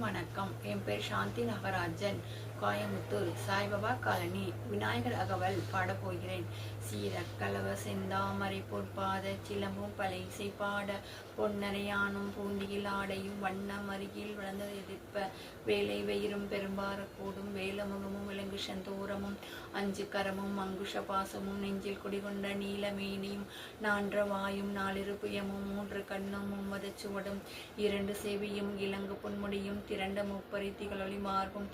வணக்கம். என் பேர் சாந்தி நகராஜன். கோயம்புத்தூர் சாய்பாபா காலனி விநாயகர் அகவல் பாடப் போகிறேன். சீரக்கலவ செந்தாமரை பொற்பாத சிலம்பும் பலை இசை பாட பொன்னரையானும் பூண்டியில் ஆடையும் வண்ணம் அருகில் வளர்ந்தது எதிர்ப்ப வேலை வெயிரும் பெரும்பார கூடும் வேலமுகமும் விலங்கு செந்தூரமும் அஞ்சு கரமும் அங்குஷ பாசமும் நெஞ்சில் குடிகொண்ட நீலமேனியும் நான்ற வாயும் நாலிரு புயமும் மூன்று கண்ணும் மும்மத சுவடும் இரண்டு செவியும் இலங்கு பொன்முடியும் திரண்ட முப்பரி திகழொளி மார்பும்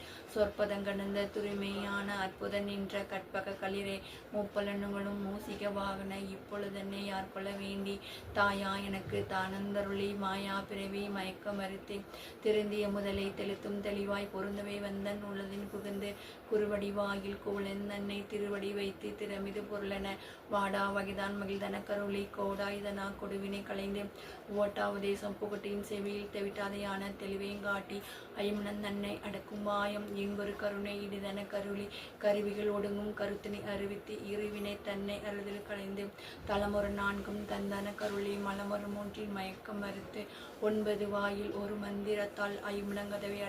கடந்த துரிமையான அற்புத நின்ற கற்பக களிரே முப்பலனுங்களும் மூசிக வாகன இப்பொழுதென்னை யார் கொள்ள வேண்டி? தாயா எனக்கு தானந்தருளி மாயா பிறவி மயக்க மறுத்து. திருந்திய முதலை தெளித்தும் தெளிவாய் பொருந்தவே வந்தன் உள்ளதின் புகுந்து குருவடி வாயில் கோலெந்தன்னை திருவடி வைத்து திறமிது பொருளென. வாடா வகைதான் மகிழ்தன கருளி கோடாயுதனா கொடுவினை களைந்து. ஓட்டா உதேசம் புகட்டின் செவியில் தெவிட்டாதையான தெளிவையும் காட்டி ஐமனன் தன்னை அடக்கும் வாயம் இன்பொரு கருணை இடிதன கருளி கருவிகள் ஒடுங்கும் கருத்தினை அறிவித்து இருவினை தன்னை அறுதில் களைந்து தலமொரு நான்கும் தந்தன கருளி மலமொரு மூன்றில் மயக்கம் மறுத்து ஒன்பது வாயில் ஒரு மந்திரத்தால் ஐமுனங்கதவை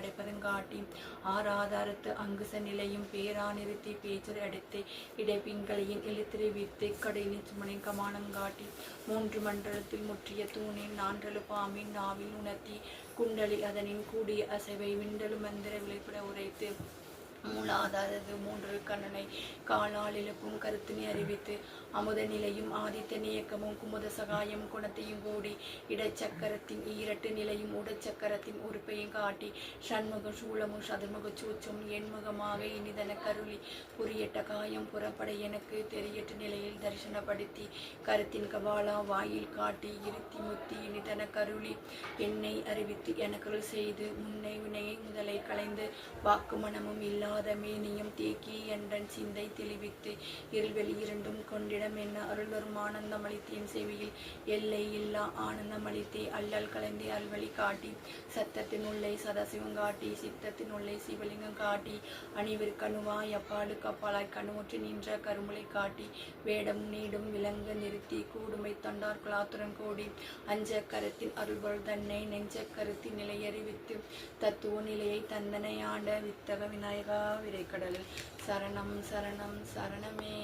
ஆறு ஆதாரத்து அங்குச நிலையும் பேரா நிறுத்தி பேச்சரை அடைத்து இடைப்பின்களையின் எழுத்திரிவித்து கடையினை சுமனை கமானங்காட்டி மூன்று மண்டலத்தில் முற்றிய தூணின் நான்றலு பாம்பின் நாவில் உணர்த்தி குண்டலி அதனின் கூடிய அசைவை விண்டலு மந்திர விளைப்பட உரைத்து மூலாதாரது மூன்று கண்ணனை காலால் இழப்பும் கருத்தினை அறிவித்து அமுத நிலையும் ஆதித்த இயக்கமும் குமுத சகாயம் குணத்தையும் கூடி இடச்சக்கரத்தின் ஈரட்டு நிலையும் உடச்சக்கரத்தின் உறுப்பையும் காட்டி சண்முக சூளமும் சதுர்முக சூச்சும் எண்முகமாக இனிதன கருளி புரியட்ட காயம் புறப்பட எனக்கு தெரியட்டு நிலையில் தரிசனப்படுத்தி கருத்தின் கபாலா வாயில் காட்டி இருத்தி முத்தி இனிதன கருளி என்னை அறிவித்து எனக்குள் செய்து முன்னை வினையை முதலை களைந்து வாக்கு மனமும் இல்லாத நீயும் தேக்கி என்றன் சிந்தை தெளிவித்து இருள்வெளி இரண்டும் கொண்டிடம் என்ன அருள்வரும் ஆனந்தமளித்தேன் செவியில் எல்லை இல்லா ஆனந்தமளித்தே அல்லல் கலந்தே அல்வழி காட்டி சத்தத்தின் உள்ளே சதாசிவம் காட்டி சித்தத்தின் உள்ளே சிவலிங்கம் காட்டி அணிவிற் கணுவாய் அப்பாடு கப்பாலாய் கணுமுற்றி நின்ற கருமுலை காட்டி வேடம் நீடும் விலங்கு நிறுத்தி கூடுமை தொண்டார் குலாத்துடன் கூடி அஞ்ச கருத்தின் அருள்பொருள் தன்னை நெஞ்ச கருத்தின் நிலையறிவித்து தத்துவ நிலையை தந்தனை ஆண்ட வித்தக விநாயகா விரைக்கடலில் சரணம் சரணம் சரணமே.